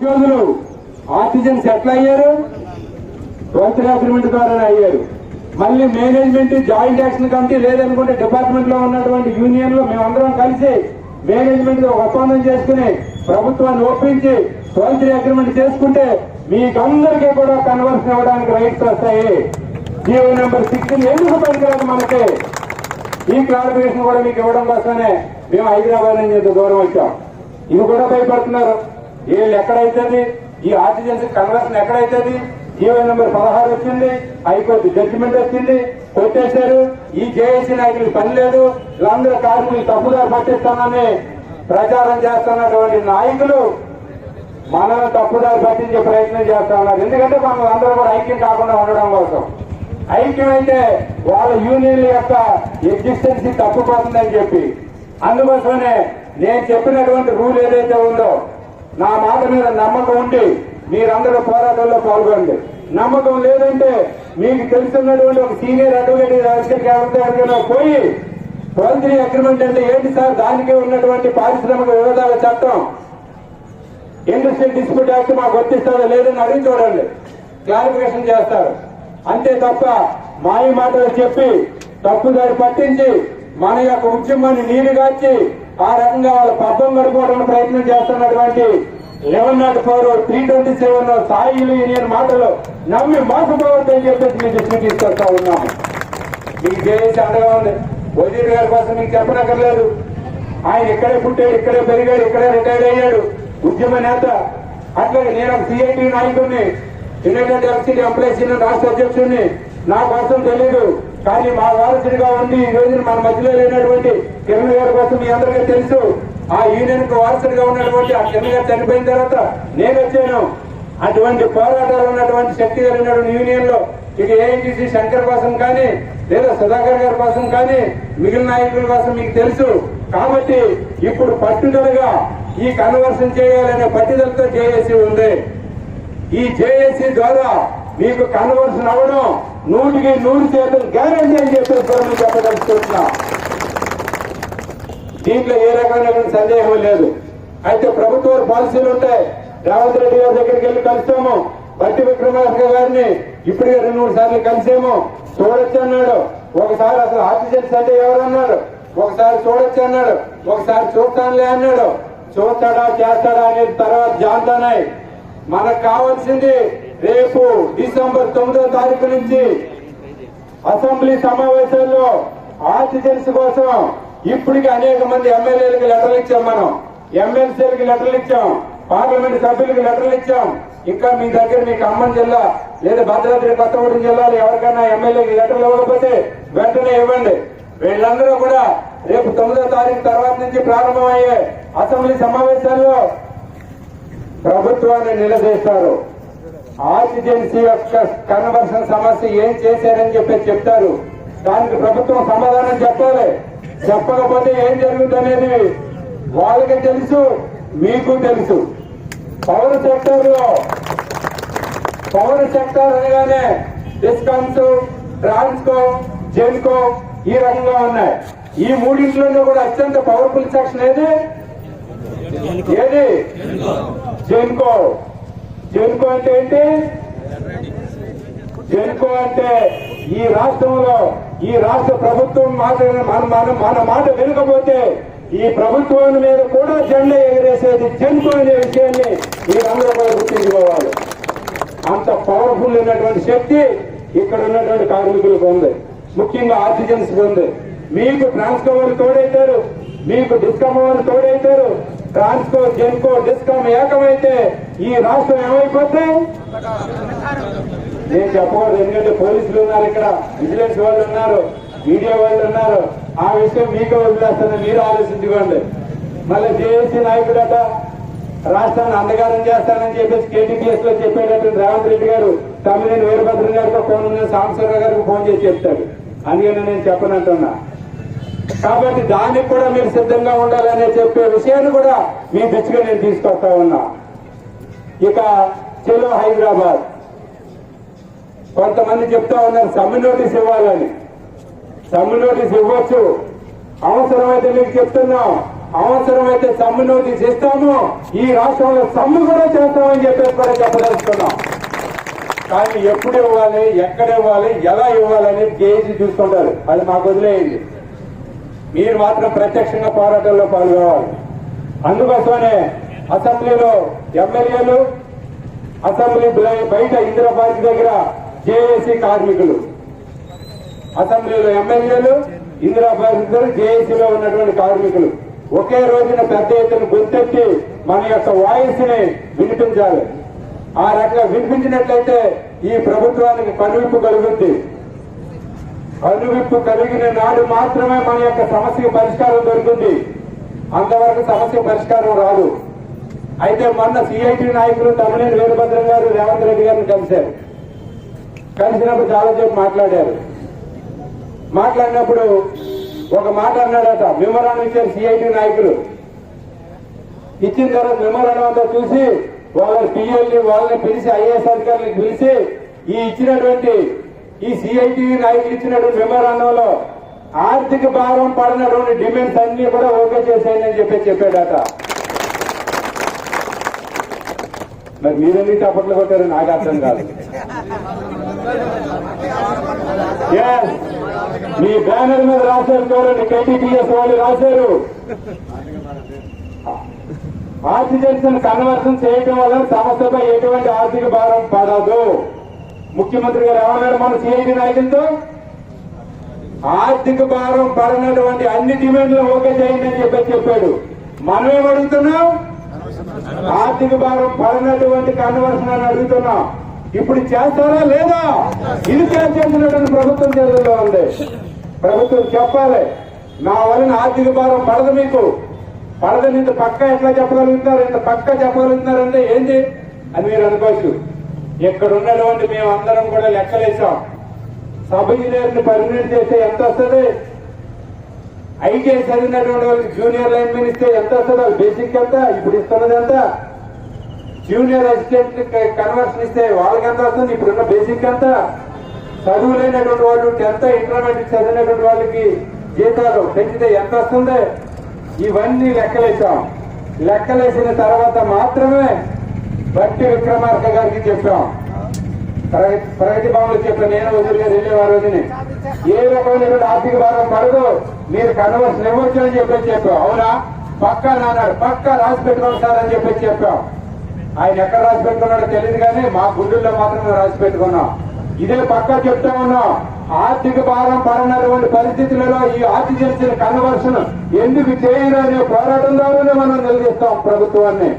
ఉద్యోగులు ఆక్సిజన్స్ ఎట్లా అయ్యారు ట్వెల్త్ అగ్రిమెంట్ ద్వారానే అయ్యారు. మళ్ళీ మేనేజ్మెంట్ జాయింట్ యాక్షన్ కమిటీ లేదనుకుంటే డిపార్ట్మెంట్లో ఉన్నటువంటి యూనియన్లో మేమందరం కలిసి మేనేజ్మెంట్ ఒప్పందం చేసుకుని ప్రభుత్వాన్ని ఒప్పించి ట్వెల్త్ అగ్రిమెంట్ చేసుకుంటే మీకందరికీ కూడా కన్వర్షన్ ఇవ్వడానికి రైట్స్ వస్తాయి. జీవో నెంబర్ సిక్స్టీన్ ఎందుకు పనికిరాదు మనకి? ఈ క్లారిఫికేషన్ కూడా మీకు ఇవ్వడం కోసమే మేము హైదరాబాద్ నుంచి దూరం వచ్చాం. ఇవి కూడా భయపడుతున్నారు. వీళ్ళు ఎక్కడైతుంది? ఈ ఆర్టిజన్స్ కన్వర్షన్ ఎక్కడైతుంది? జీవో నెంబర్ పదహారు వచ్చింది హైకోర్టు జడ్జిమెంట్ వచ్చింది కొట్టేశారు. ఈ జేఏసీ నాయకులు పని లేదు. వీళ్ళందరూ కార్మికులు తప్పుదారి పట్టిస్తానని ప్రచారం చేస్తున్నటువంటి నాయకులు మనల్ని తప్పుదారు పట్టించే ప్రయత్నం చేస్తున్నారు ఎందుకంటే మనం అందరూ కూడా ఐక్యం కాకుండా ఉండడం కోసం. ఐక్యమైతే వాళ్ళ యూనియన్ల యొక్క ఎగ్జిస్టెన్స్ తప్పుపోతుందని చెప్పి. అందుకోసమే నేను చెప్పినటువంటి రూల్ ఏదైతే ఉందో నా మాట మీద నమ్మకం ఉండి మీరందరూ పోరాటంలో పాల్గొనండి. నమ్మకం లేదంటే మీకు తెలుసున్నటువంటి ఒక సీనియర్ అడ్వకేట్ రాజకీయ ఎవరితో పోయి ట్వెల్త్ అగ్రిమెంట్ అంటే ఏంటి సార్? దానికి ఉన్నటువంటి పారిశ్రామిక వివాదాల చట్టం. ఇండస్ట్రియల్ డిస్ప్యూట్ యాక్ట్ మాకు వర్తిస్తుందో లేదని అడిగి చూడండి. క్లారిఫికేషన్ చేస్తారు. అంతే తప్ప మాయ మాటలు చెప్పి తప్పుదారి పట్టించి మన యొక్క ఉద్యమాన్ని నీరుగార్చి ఆ రకంగా వాళ్ళ పబ్బం గడుపుకోవడానికి ప్రయత్నం చేస్తున్నటువంటి eleven nought four three twenty seven Sailu union మాటలు నమ్మి మోసపోవద్దని చెప్పేసి మీ దృష్టికి తీసుకొస్తా ఉన్నాము. మీకు చేసి అండగా ఉంది. వజీర్ గారి కోసం మీకు చెప్పనక్కర్లేదు. ఆయన ఇక్కడే పుట్టాడు ఇక్కడే పెరిగాడు ఇక్కడే రిటైర్ అయ్యాడు. ఉద్యమ నేత. అట్లాగే నేను ఒక సిఐటి నాయకుడిని. యునైటెడ్ ఎలక్ట్రిసిటీ ఎంప్లాయీస్ యూనియన్ రాష్ట్ర అధ్యక్షుడిని. నా కోసం తెలియదు కానీ మా వారసుడిగా ఉండి ఈ రోజున మన మధ్యలో లేనటువంటి కిరణ్ గారి కోసం మీ అందరికీ తెలుసు ఆ యూనియన్కు వారసుడిగా ఉన్నటువంటి ఆ కిరణ్ గారు చనిపోయిన తర్వాత నేను వచ్చాను. అటువంటి పోరాటాలు ఉన్నటువంటి శక్తి కలిగినటువంటి యూనియన్లో ఇక ఏఐటీసీ శంకర్ కోసం కానీ లేదా సుధాకర్ గారి కోసం కానీ మిగిలిన నాయకుల కోసం మీకు తెలుసు. కాబట్టి ఇప్పుడు పట్టుదలగా ఈ కన్వర్షన్ చేయాలనే పట్టుదలతో జేఏసీ ఉంది. ఈ జేఏసీ ద్వారా మీకు కన్వర్షన్ అవ్వడం నూటికి నూరు శాతం గ్యారంటీ అని చెప్పేసి కూడా చెప్పదలుచుకుంటున్నా దీంట్లో ఏ రకమైన సందేహం లేదు. అయితే ప్రభుత్వ పాలసీలు ఉంటాయి రేవంత్ రెడ్డి గారి దగ్గరికి వెళ్ళి కలుస్తాము. బట్టి విక్రమార్క గారిని ఇప్పటికే రెండు మూడు సార్లు కలిసేమో. చూడొచ్చు అన్నాడు. ఒకసారి అసలు ఆక్సిజన్స్ అంటే ఎవరన్నాడు ఒకసారి చూడొచ్చు అన్నాడు. ఒకసారి చూస్తానులే అన్నాడు. చూస్తాడా చేస్తాడా అనేది తర్వాత జాంతానాయి మనకు కావాల్సింది రేపు డిసెంబర్ తొమ్మిదో తారీఖు నుంచి అసెంబ్లీ సమావేశాల్లో ఆక్సిజన్స్ కోసం ఇప్పటికి అనేక మంది ఎమ్మెల్యేలకు లెటర్లు ఇచ్చాం మనం. ఎమ్మెల్సీలకు లెటర్లు ఇచ్చాం. పార్లమెంట్ సభ్యులకు లెటర్లు ఇచ్చాం. ఇంకా మీ దగ్గర మీకు ఖమ్మం జిల్లా లేదా భద్రాద్రి కొత్తగూడెం జిల్లాలో ఎవరికైనా ఎమ్మెల్యేకి లెటర్లు ఇవ్వకపోతే వెంటనే ఇవ్వండి. వీళ్ళందరూ కూడా రేపు తొమ్మిదో తారీఖు తర్వాత నుంచి ప్రారంభమయ్యే అసెంబ్లీ సమావేశాల్లో ప్రభుత్వాన్ని నిలదీస్తారు. ఆర్సిజెన్సీ యొక్క కన్వర్షన్ సమస్య ఏం చేశారని చెప్పి చెప్తారు. దానికి ప్రభుత్వం సమాధానం చెప్పాలి. చెప్పకపోతే ఏం జరుగుతుందనేది వాళ్ళకి తెలుసు మీకు తెలుసు. పవర్ సెక్టర్లో పవర్ సెక్టర్ అనగానే డిస్కమ్స్ ట్రాన్స్కో జెన్కో ఈ రకంగా ఉన్నాయి. ఈ మూడింట్లోనూ కూడా అత్యంత పవర్ఫుల్ సెక్షన్ ఏది? ఏది? జెన్కో. జెన్కో అంటే ఏంటి? జెన్కో అంటే ఈ రాష్ట్రంలో ఈ రాష్ట్ర ప్రభుత్వం మాట మన మన మన మాట వినకపోతే ఈ ప్రభుత్వం మీద కూడా జెండా ఎగరేసేది జెన్కో అనే విషయాన్ని మీరందరూ కూడా గుర్తించుకోవాలి. అంత పవర్ఫుల్ ఉన్నటువంటి శక్తి ఇక్కడ ఉన్నటువంటి కార్మికులకు ఉంది. ముఖ్యంగా ఆక్సిజన్స్ ఉంది. మీకు ట్రాన్స్కో వాళ్ళు తోడైతారు. మీకు డిస్కమ్ వాళ్ళు తోడైతారు. ట్రాన్స్కో జెన్కో డిస్కామ్ ఏకమైతే ఈ రాష్ట్రం ఏమైపోతే? నేను చెప్పకూడదు ఎందుకంటే పోలీసులు ఉన్నారు ఇక్కడ విజిలెన్స్ వాళ్ళు ఉన్నారు మీడియా వాళ్ళు ఉన్నారు. ఆ విషయం మీకు వదిలేస్తాను మీరు ఆలోచించుకోండి. మళ్ళీ జేఏసీ నాయకుడట రాష్ట్రాన్ని అంధకారం చేస్తానని చెప్పేసి కేటీపీఎస్లో చెప్పేటట్టు రేవంత్ రెడ్డి గారు తమ్మినేని వీరభద్రం గారితో ఫోన్ ఉన్న గారికి ఫోన్ చేసి చెప్తాడు. అందుకని నేను చెప్పనంటున్నా. కాబట్టి దానికి కూడా మీరు సిద్ధంగా ఉండాలనే చెప్పే విషయాన్ని కూడా మీ దృష్టిగా నేను తీసుకొస్తా ఉన్నా. ఇక చెలో హైదరాబాద్. కొంతమంది చెప్తా ఉన్నారు సమ్మె నోటీస్ ఇవ్వాలని. సమ్మె నోటీస్ ఇవ్వచ్చు. అవసరమైతే మీకు చెప్తున్నాం. అవసరమైతే సమ్ము నోటీస్ ఇస్తాము. ఈ రాష్ట్రంలో సమ్ము కూడా చేస్తామని చెప్పేసి కూడా చెప్పదలుచుకున్నాం. కానీ ఎప్పుడు ఇవ్వాలి ఎక్కడ ఇవ్వాలి ఎలా ఇవ్వాలని జేఏసీ చూసుకుంటారు. అది మాకు వదిలేయండి. మీరు మాత్రం ప్రత్యక్షంగా పోరాటంలో పాల్గొవాలి అందుకోసమనే అసెంబ్లీలో ఎమ్మెల్యేలు అసెంబ్లీ బయట ఇందిరా పార్క్ దగ్గర జేఏసీ కార్మికులు అసెంబ్లీలో ఎమ్మెల్యేలు ఇందిరా పార్క్ దగ్గర జేఏసీలో ఉన్నటువంటి కార్మికులు ఒకే రోజున పెద్ద ఎత్తున గుర్తెత్తి మన యొక్క వాయిస్ని వినిపించాలి. ఆ రకంగా వినిపించినట్లయితే ఈ ప్రభుత్వానికి కనువిప్పు కలుగుద్ది. కనువిప్పు కలిగిన నాడు మాత్రమే మన యొక్క సమస్యకు పరిష్కారం దొరుకుతుంది. అంతవరకు సమస్య పరిష్కారం రాదు. అయితే మొన్న సిఐటి నాయకులు తమ్మినేని వీరభద్రం గారు రేవంత్ రెడ్డి గారిని కలిశారు. కలిసినప్పుడు చాలా సేపు మాట్లాడారు. మాట్లాడినప్పుడు ఒక మాట అన్నాడట మెమోరాండం ఇచ్చారు సిఐటి నాయకులు. ఇచ్చిన తర్వాత మెమోరాండం అంతా చూసి వాళ్ళ పిఎల్ని వాళ్ళని పిలిచి ఐఏఎస్ అధికారులకు పిలిచి ఈ ఇచ్చినటువంటి ఈ సిఐటి నాయకులు ఇచ్చినటువంటి మెమోరాండంలో ఆర్థిక భారం పడినటువంటి డిమాండ్స్ అన్ని కూడా ఓకే చేసేయండి అని చెప్పి చెప్పాడట మరి మీరెన్ని అప్పట్లో కొట్టారు నాకు అర్థం కాదు. మీ బ్యానర్ మీద రాశారు చూడండి కేటీపీఎస్ వాళ్ళు రాశారు. ఆక్సిజన్ కన్వర్షన్ చేయటం వల్ల సంస్థపై ఎటువంటి ఆర్థిక భారం పడదు. ముఖ్యమంత్రి గారు ఏమన్నారు మన సిఐటి నాయకులతో ఆర్థిక భారం పడినటువంటి అన్ని డిమాండ్లు ఓకే చేయండి అని చెప్పి చెప్పాడు. మనమేం అడుగుతున్నాం? ఆర్థిక భారం పడినటువంటి కన్వర్షన్ అని అడుగుతున్నాం. ఇప్పుడు చేస్తారా లేదా? ఇది చేసినటువంటి ప్రభుత్వం చేతుల్లో ఉంది. ప్రభుత్వం చెప్పాలి. నా వలన ఆర్థిక భారం పడదు మీకు. పడదని ఇంత పక్క ఎట్లా చెప్పగలుగుతున్నారు? ఇంత పక్క చెప్పగలుగుతున్నారంటే ఏంటి? అని మీరు అనుకోవచ్చు. ఇక్కడ ఉన్నటువంటి మేము అందరం కూడా లెక్కలేసాం. సబ్ ఇంజనీర్ని పర్మనెంట్ చేస్తే ఎంత వస్తుంది ఐటీఐ చదివినటువంటి వాళ్ళకి జూనియర్ లైన్ మెన్ ఇస్తే ఎంత వస్తుంది బేసిక్ ఎంత? ఇప్పుడు ఇస్తున్నది ఎంత? జూనియర్ అసిస్టెంట్ కన్వర్షన్ ఇస్తే వాళ్ళకి ఎంత వస్తుంది? ఇప్పుడున్న బేసిక్ ఎంత? చదువు లేనటువంటి వాళ్ళు టెన్త్ ఇంటర్మీడియట్ చదివినటువంటి వాళ్ళకి జీతాలు పెంచితే ఎంత వస్తుంది? ఇవన్నీ లెక్కలేసాం. లెక్కలేసిన తర్వాత మాత్రమే బట్టి విక్రమార్క గారికి చెప్పాం. ప్రగతి ప్రగతి భవన్లో చెప్పాను నేను వదిలి గారు వెళ్ళేవారు రోజుని ఏ రకమైన ఆర్థిక భారం పడదు. మీరు కన్వర్షన్ ఇవ్వచ్చు అని చెప్పేసి చెప్పాం. అవునా? పక్కా నాన్నాడు. పక్కా రాసి పెట్టుకోండి సార్ అని చెప్పేసి చెప్పాం. ఆయన ఎక్కడ రాసి పెట్టుకున్నాడో తెలియదు కానీ మా గుండెల్లో మాత్రం రాసి పెట్టుకున్నాం. ఇదే పక్కా చెప్తా ఉన్నాం. ఆర్థిక భారం పడినటువంటి పరిస్థితులలో ఈ ఆక్సిజన్ కన్వర్షన్ ఎందుకు చేయరు అనే పోరాటం ద్వారానే మనం నిలదీస్తాం ప్రభుత్వాన్ని.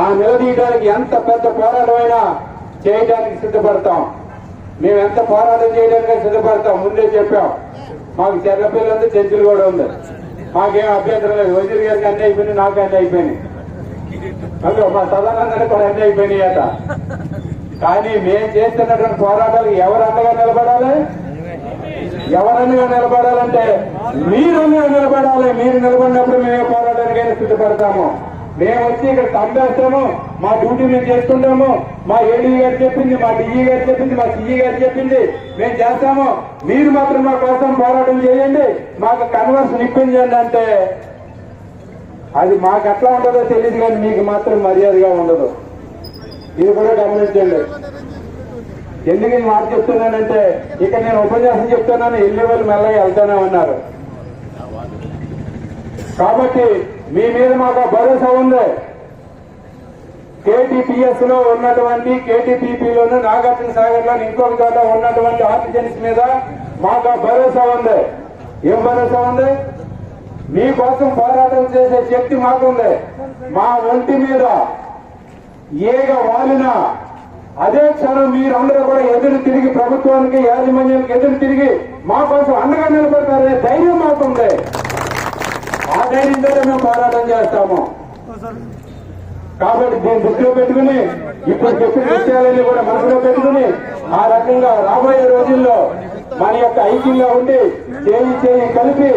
ఆ నిలదీయడానికి ఎంత పెద్ద పోరాటమైనా చేయడానికి సిద్ధపడతాం. మేము ఎంత పోరాటం చేయడానికి సిద్ధపడతాం. ముందే చెప్పాం. మాకు చెర్లపిల్ల ఉంది చెంచులు కూడా ఉంది. మాకేం అభ్యంతరం లేదు. వజీర్ గారికి అన్నీ అయిపోయినాయి నాకు అన్నీ అయిపోయినాయి. అదో మా సదానందరికి కూడా అన్నీ అయిపోయినాయట. కానీ మేము చేస్తున్నటువంటి పోరాటాలు ఎవరు అండగా నిలబడాలి? ఎవరన్నగా నిలబడాలంటే మీరు నిలబడాలి. మీరు నిలబడినప్పుడు మేము పోరాటానికైనా సిద్ధపడతాము. మేము వచ్చి ఇక్కడ తంబేస్తాము మా డ్యూటీ మేము చేస్తుంటాము మా ఏడీ గారు చెప్పింది మా డిఈ గారు చెప్పింది మా సిఈ గారు చెప్పింది మేము చేస్తాము. మీరు మాత్రం మా కోసం పోరాటం చేయండి మాకు కన్వర్షన్ ఇప్పించండి అంటే అది మాకు ఎట్లా ఉంటుందో తెలియదు కానీ మీకు మాత్రం మర్యాదగా ఉండదు. ఇది కూడా గమనించండి. ఎందుకు ఈ మాట చెప్తున్నానంటే ఇక నేను ఉపన్యాసం చెప్తున్నాను వెళ్ళే వాళ్ళు మెల్లగా వెళ్తానే ఉన్నారు. కాబట్టి మీ మీద మాకు భరోసా ఉంది. కేటీపీఎస్లో ఉన్నటువంటి కేటీపీపీలోను నాగార్జున సాగర్లో ఇంకొక చోట ఉన్నటువంటి ఆర్టిజన్స్ మీద మాకు భరోసా ఉంది. ఏం భరోసా ఉంది? మీకోసం పోరాటం చేసే శక్తి మాకుంది మా ఒంటి మీద ఏగ వాలిన అదే క్షణం మీరందరూ కూడా ఎదురు తిరిగి ప్రభుత్వానికి యాజమాన్యానికి ఎదురు తిరిగి మా కోసం అండగా నిలబడతారనే ధైర్యం మాకుంది. ఆ మేము పోరాటం చేస్తాము. కాబట్టి దీన్ని దృష్టిలో పెట్టుకుని ఇప్పుడు చెప్పిన విషయాలన్నీ కూడా మనసులో పెట్టుకుని ఆ రకంగా రాబోయే రోజుల్లో మన యొక్క ఐక్యంగా ఉండి చేయి చేయి కలిపి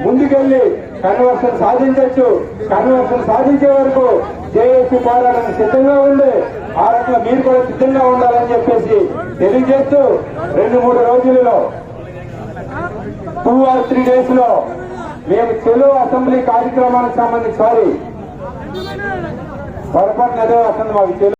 ముందుకెళ్ళి కన్వర్షన్ సాధించవచ్చు కన్వర్షన్ సాధించే వరకు జేఏసీ పోరాటం సిద్ధంగా ఉండి ఆ రకంగా మీరు కూడా సిద్ధంగా ఉండాలని చెప్పేసి తెలియజేస్తూ రెండు మూడు రోజులలో టూ ఆర్ త్రీ డేస్లో మేము చెలో అసెంబ్లీ కార్యక్రమానికి సంబంధించి సారీ. పొరపాటున ఏదో వస్తుంది మాకు